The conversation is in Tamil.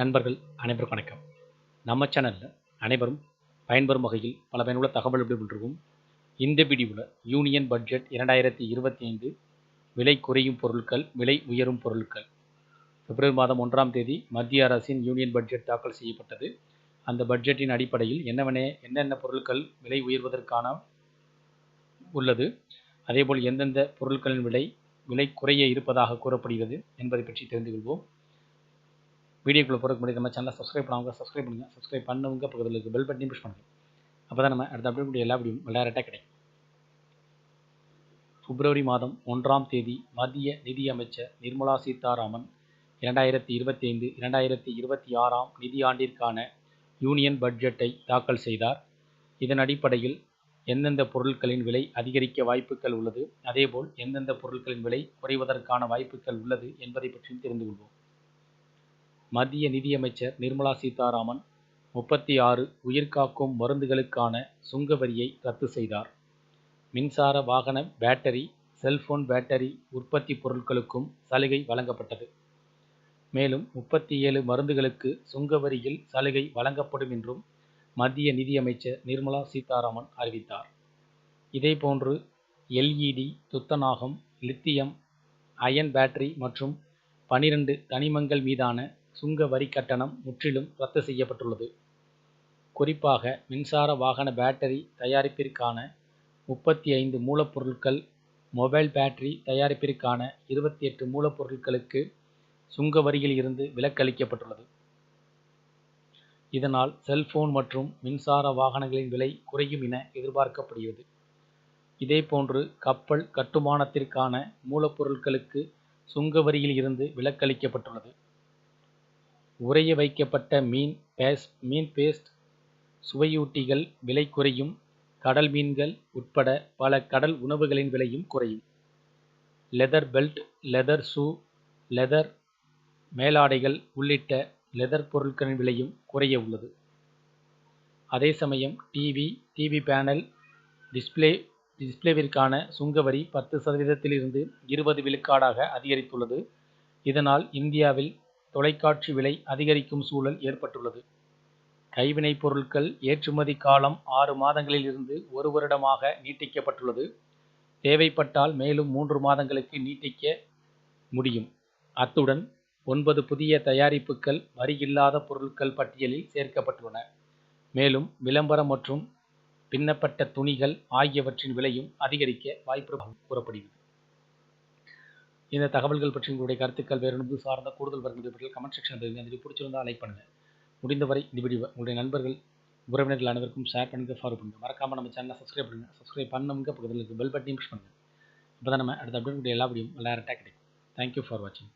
நண்பர்கள் அனைவருக்கும் வணக்கம். நம்ம சேனலில் அனைவரும் பயன்பெறும் வகையில் பல பயனுள்ள தகவல் இருக்கும் இந்த வீடியோவில் யூனியன் பட்ஜெட் இரண்டாயிரத்தி இருபத்தி ஐந்து விலை குறையும் பொருட்கள் விலை உயரும் பொருட்கள். பிப்ரவரி மாதம் ஒன்றாம் தேதி மத்திய அரசின் யூனியன் பட்ஜெட் தாக்கல் செய்யப்பட்டது. அந்த பட்ஜெட்டின் அடிப்படையில் என்னவென என்னென்ன பொருட்கள் விலை உயர்வதற்கான உள்ளது? அதேபோல் எந்தெந்த பொருட்களின் விலை விலை குறைய இருப்பதாக கூறப்படுகிறது என்பதை பற்றி தெரிந்து கொள்வோம். வீடியோக்குள்ளே போகிறதுக்கு முன்னாடி நம்ம சேனலை சப்ஸ்கிரைப் பண்ணாங்க சப்ஸ்கிரைப் பண்ணுங்கள் சப்ஸ்கிரைப் பண்ணவங்க பக்கத்தில் இருக்க பெல் பட்டனையும் புஷ் பண்ணுங்கள் அப்போ தான் நம்ம அடுத்த அப்டேட் எல்லா வீடியோ விளையாட்டாக கிடைக்கும். பிப்ரவரி மாதம் ஒன்றாம் தேதி மத்திய நிதியமைச்சர் நிர்மலா சீதாராமன் இரண்டாயிரத்தி இருபத்தி ஐந்து இரண்டாயிரத்தி இருபத்தி ஆறாம் நிதியாண்டிற்கான யூனியன் பட்ஜெட்டை தாக்கல் செய்தார். இதன் அடிப்படையில் எந்தெந்த பொருட்களின் விலை அதிகரிக்க வாய்ப்புகள் உள்ளது? அதேபோல் எந்தெந்த பொருட்களின் விலை குறைவதற்கான வாய்ப்புகள் உள்ளது என்பதை பற்றியும் தெரிந்து கொள்வோம். மத்திய நிதியமைச்சர் நிர்மலா சீதாராமன் முப்பத்தி ஆறு உயிர்காக்கும் மருந்துகளுக்கான சுங்க வரியை ரத்து செய்தார். மின்சார வாகன பேட்டரி செல்போன் பேட்டரி உற்பத்தி பொருட்களுக்கும் சலுகை வழங்கப்பட்டது. மேலும் முப்பத்தி ஏழு மருந்துகளுக்கு சுங்க வரியில் சலுகை வழங்கப்படும் என்றும் மத்திய நிதியமைச்சர் நிர்மலா சீதாராமன் அறிவித்தார். இதேபோன்று எல்இடி துத்தநாகம் லித்தியம் அயன் பேட்டரி மற்றும் பனிரெண்டு தனிமங்கள் மீதான சுங்க வரி கட்டணம் முற்றிலும் ரத்து செய்யப்பட்டுள்ளது. குறிப்பாக மின்சார வாகன பேட்டரி தயாரிப்பிற்கான முப்பத்தி ஐந்து மூலப்பொருட்கள் மொபைல் பேட்டரி தயாரிப்பிற்கான இருபத்தி எட்டு மூலப்பொருட்களுக்கு சுங்க வரியில் இருந்து விலக்களிக்கப்பட்டுள்ளது. இதனால் செல்போன் மற்றும் மின்சார வாகனங்களின் விலை குறையும் என எதிர்பார்க்கப்படுகிறது. இதேபோன்று கப்பல் கட்டுமானத்திற்கான மூலப்பொருட்களுக்கு சுங்க வரியில் இருந்து விலக்களிக்கப்பட்டுள்ளது. உறைய வைக்கப்பட்ட மீன் பேஸ் மீன் பேஸ்ட் சுவையூட்டிகள் விலை குறையும். கடல் மீன்கள் உட்பட பல கடல் உணவுகளின் விலையும் குறையும். Leather belt leather shoe leather மேலாடைகள் உள்ளிட்ட லெதர் பொருட்களின் விலையும் குறைய உள்ளது. அதே சமயம் டிவி டிவி பேனல் டிஸ்பிளே டிஸ்பிளேவிற்கான சுங்கவரி பத்து சதவீதத்திலிருந்து இருபது விழுக்காடாக அதிகரித்துள்ளது. இதனால் இந்தியாவில் தொலைக்காட்சி விலை அதிகரிக்கும் சூழல் ஏற்பட்டுள்ளது. கைவினைப் பொருட்கள் ஏற்றுமதி காலம் ஆறு மாதங்களில் இருந்து ஒரு வருடமாக நீட்டிக்கப்பட்டுள்ளது. தேவைப்பட்டால் மேலும் மூன்று மாதங்களுக்கு நீட்டிக்க முடியும். அத்துடன் ஒன்பது புதிய தயாரிப்புகள் வரியில்லாத பொருட்கள் பட்டியலில் சேர்க்கப்பட்டுள்ளன. மேலும் விளம்பரம் மற்றும் பின்னப்பட்ட துணிகள் ஆகியவற்றின் விலையும் அதிகரிக்க வாய்ப்பு கூறப்படுகிறது. இந்த தகவல்கள் பற்றி உங்களுடைய கருத்துக்கள் வேறு சார்ந்த கூடுதல் வருகிறது கமெண்ட் செக்ஷன் தெரியுங்க அதில் பிடிச்சிருந்தால் லைக் பண்ணுங்கள் முடிந்தவரை இந்த வீடியோ உங்களுடைய நண்பர்கள் உறவினர்கள் அனைவருக்கும் ஷேர் பண்ணுங்கள் ஃபாலோ பண்ணுங்கள் மறக்காமல் நம்ம சேனலை சப்ஸ்கிரைப் பண்ணுங்கள் சப்ஸ்கிரைப் பண்ணவங்க பக்கத்தில் இருக்க பெல் பட்டனையும் புஷ் பண்ணுங்கள் அப்போ தான் நம்ம அடுத்த அப்டேட் எல்லா வீடியோ டேரெக்டாக கிடைக்கும். தேங்க்யூ ஃபார் வாட்சிங்